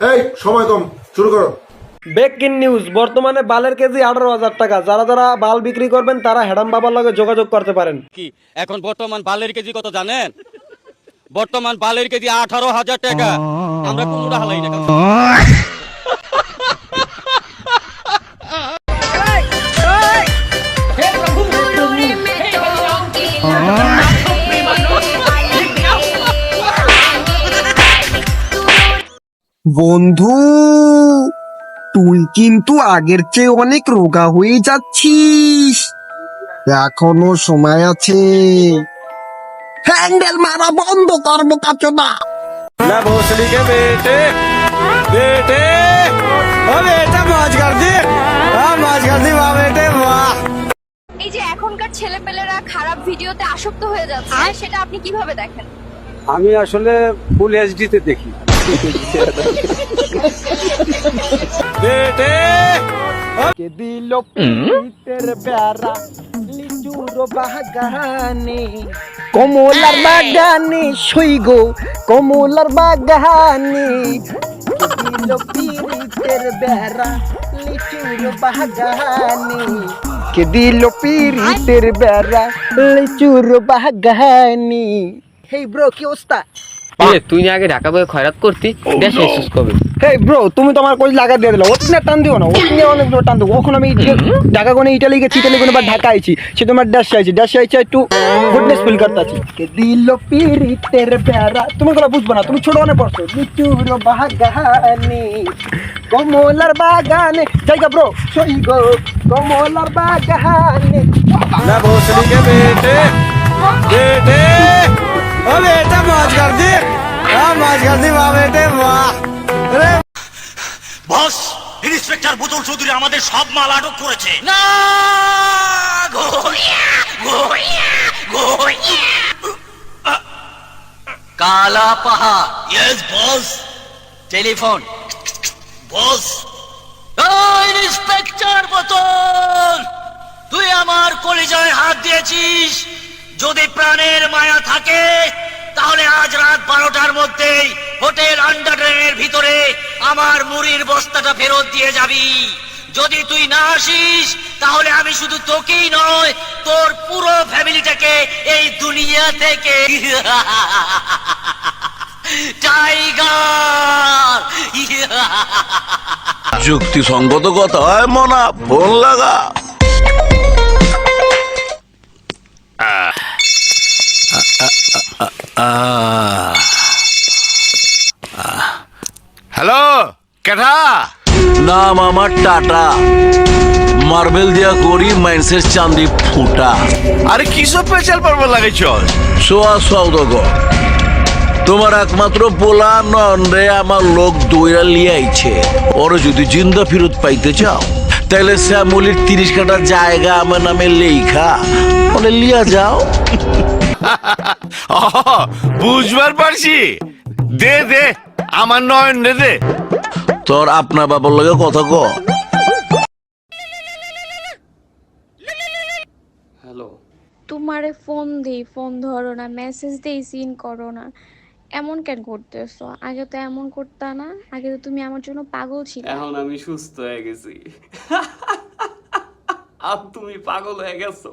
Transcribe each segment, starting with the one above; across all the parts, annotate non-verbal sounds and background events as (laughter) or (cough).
এই সময় কম শুরু করো ব্রেকিং নিউজ বর্তমানে বালের কেজি আঠারো হাজার টাকা যারা যারা বাল বিক্রি করবেন তারা হেডাম বাবার লগে যোগাযোগ করতে পারেন কি এখন বর্তমান বালের কেজি কত জানেন বর্তমান বালের কেজি আঠারো হাজার টাকা আমরা কোনটা হালাই না বন্ধু তুই কিন্তু আগের চেয়ে অনেক রোগা হয়ে যাচ্ছিস। এখনও সময় আছে। হ্যান্ডেল মারা বন্ধ করব কাচনা না ভোসড়িকে বেটে বেটে। ও বেটা মাছ কর মাছ কর দি বেটে বাহ এই যে এখনকার ছেলেপেলেরা খারাপ ভিডিওতে আসক্ত হয়ে যাচ্ছে সেটা আপনি কীভাবে দেখেন? আমি আসলে ফুল এইচডিতে দেখি। বেটে কে দিল পিতের প্যারা লিচুর বাগানে কমলার বাগানে সই গো কমলার বাগানে দিল পিরিতের বেড়া লিচুর বাগানে কে দিল পিরিতের বেড়া লিচুর বাগানে হেই ব্রো কি অবস্থা তুই আগে ঢাকা বয়ে খয়রাত করতি oh, দেশে শেষ কবে। হেই ব্রো তুমি তো আমার লাগা দিয়ে দিলে ওখানে টান দিও না ওখানে অনেক দূর টান দিও। ওখানে আমি ঢাকা কোনে ইটালি গেছি ইটালি কোনে বা ঢাকা আইছি সে তোমার ড্যাশ আইছি ড্যাশ আইছি একটু গুডনেস ফিল করতে আছি কে প্যারা তুমি গুলো বুঝব না তুমি ছোট অনেক পড়ছো। মিটুর বাগানি কমলার বাগানে জায়গা ব্রো সই গো কমলার বাগানে। না ভোসলি কে বেটে? বেটে? ও বেটা মজ কর দে বস ইন্সপেক্টর বুতুল চৌধুরী আমাদের সব মাল আটক করেছে। না! Kala Pahar. Yes boss. Telephone. Boss. Inspector বোতল তুই আমার কলিজায় হাত দিয়েছিস। যদি প্রাণের মায়া থাকে তাহলে আজ রাত বারোটার মধ্যেই হোটেল আন্ডারড্রেনের ভিতরে আমার মুড়ির বস্তাটা ফেরত দিয়ে যাবি। যদি তুই না আসিস, তাহলে আমি শুধু তোকেই নয়, তোর পুরো ফ্যামিলিটাকে এই দুনিয়া থেকে (laughs) টাইগার! (laughs) যুক্তিসঙ্গত কথা মনা ফোন লাগা। হ্যালো কেঠা নাম আমার টাটা। মার্বেল দিয়া করি মাইন্সের চান্দি ফুটা। আরে কিসব পেঁচাল পারবার লাগে চল সোয়া সৌদগর তোমার একমাত্র পোলা নন রে আমার লোক দইরা লিয়াইছে ওর যদি জিন্দা ফেরত পাইতে চাও তাহলে শ্যামলির তিরিশ কাটা জায়গা আমার নামে লেখা বলে লিয়া যাও। বুঝবার পারছি। দে দে আমার নয়ন রে দে। তোর আপনার বাবার লগে কথা ক। তোমারে ফোন দিই ফোন ধরো না মেসেজ দিই সিন করো না। এমন কেন করতেছো? আগে তো এমন করতা না আগে তো তুমি আমার জন্য পাগল ছিলে। এখন আমি সুস্থ হয়ে গেছি। আর তুমি পাগল হয়ে গেছো।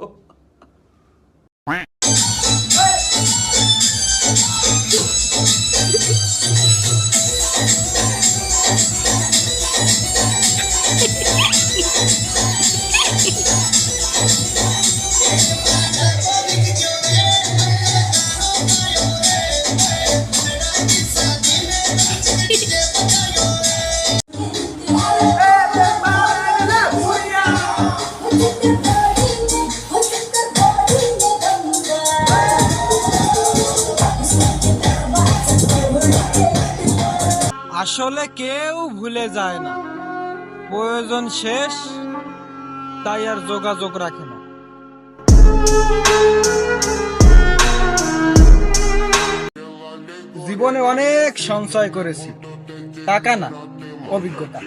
আসলে কেউ ভুলে যায় না। প্রয়োজন শেষ, তাই আর যোগাযোগ রাখে না। জীবনে অনেক সঞ্চয় করেছি, টাকা না, অভিজ্ঞতা।